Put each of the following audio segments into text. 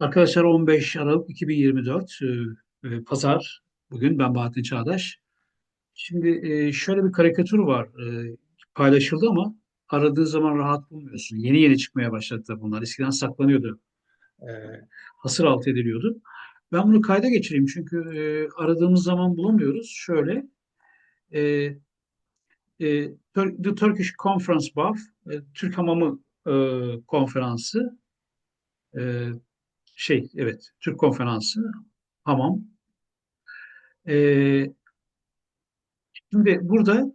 Arkadaşlar 15 Aralık 2024 e, e, Pazar. Bugün ben Bahattin Çağdaş. Şimdi e, şöyle bir karikatür var. E, paylaşıldı ama aradığı zaman rahat bulmuyorsun. Yeni yeni çıkmaya başladı bunlar. Eskiden saklanıyordu. E, hasır altı ediliyordu. Ben bunu kayda geçireyim çünkü e, aradığımız zaman bulamıyoruz. Şöyle e, e, The Turkish Conference BAF, e, Türk Hamamı e, konferansı e, şey evet Türk konferansı hamam Ee, şimdi burada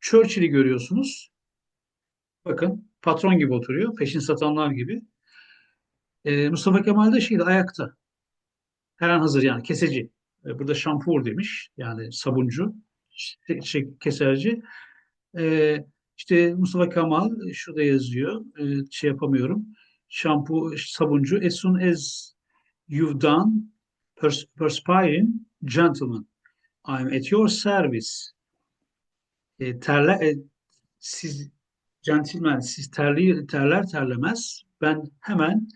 Churchill'i görüyorsunuz. Bakın patron gibi oturuyor. Peşin satanlar gibi. Ee, Mustafa Kemal de şeydi ayakta. Her an hazır yani keseci. Ee, burada şampur demiş. Yani sabuncu. Şey, şey, keserci. Ee, işte Mustafa Kemal şurada yazıyor. Ee, şey yapamıyorum. Şampu, sabuncu. As soon as you've done pers perspiring gentlemen, I'm at your service. E, terle, e, siz centilmen, siz terli, terler terlemez ben hemen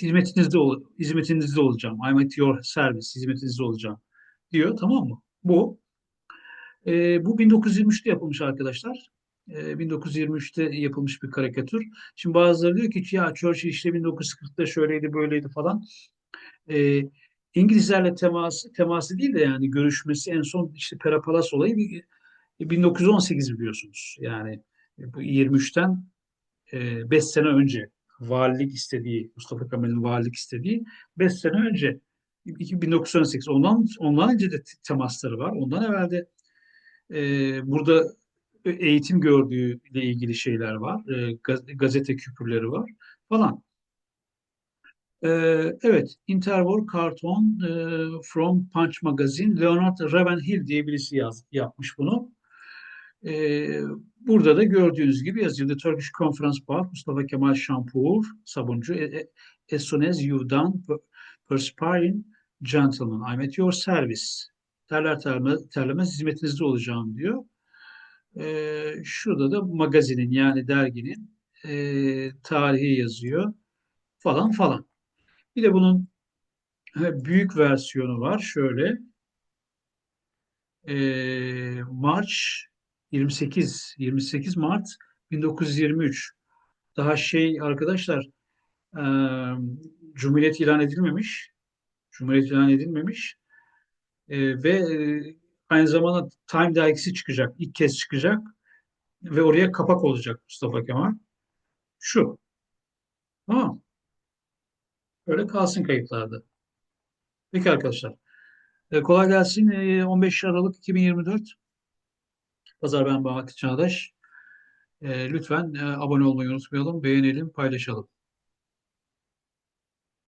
hizmetinizde ol, hizmetinizde olacağım. I'm at your service, hizmetinizde olacağım diyor. Tamam mı? Bu. E, bu 1923'te yapılmış arkadaşlar. E, 1923'te yapılmış bir karikatür. Şimdi bazıları diyor ki ya Churchill işte 1940'ta şöyleydi böyleydi falan. E, İngilizlerle teması, teması değil de yani görüşmesi en son işte Pera Palas olayı bir 1918 biliyorsunuz. Yani bu 23'ten 5 sene önce valilik istediği, Mustafa Kemal'in valilik istediği 5 sene önce 1918 ondan ondan önce de temasları var. Ondan evvel de e, burada eğitim gördüğü ile ilgili şeyler var. E, gazete küpürleri var falan. E, evet, Interwar Cartoon e, from Punch Magazine Leonard Ravenhill diye birisi yaz, yapmış bunu. Ee, burada da gördüğünüz gibi yazıyor. The Turkish Conference Park, Mustafa Kemal Şampur, sabuncu. E, e, as soon as you've done perspiring gentlemen, I'm at your service. Terler terlemez, terlemez hizmetinizde olacağım diyor. Ee, şurada da magazinin yani derginin e, tarihi yazıyor falan falan. Bir de bunun büyük versiyonu var. Şöyle e, March 28 28 Mart 1923. Daha şey arkadaşlar e, Cumhuriyet ilan edilmemiş. Cumhuriyet ilan edilmemiş. E, ve e, aynı zamanda Time dergisi çıkacak. ilk kez çıkacak. Ve oraya kapak olacak Mustafa Kemal. Şu. Tamam. Böyle kalsın kayıtlarda. Peki arkadaşlar. E, kolay gelsin. E, 15 Aralık 2024. Pazar ben Bahattin Çağdaş. E, lütfen e, abone olmayı unutmayalım, beğenelim, paylaşalım.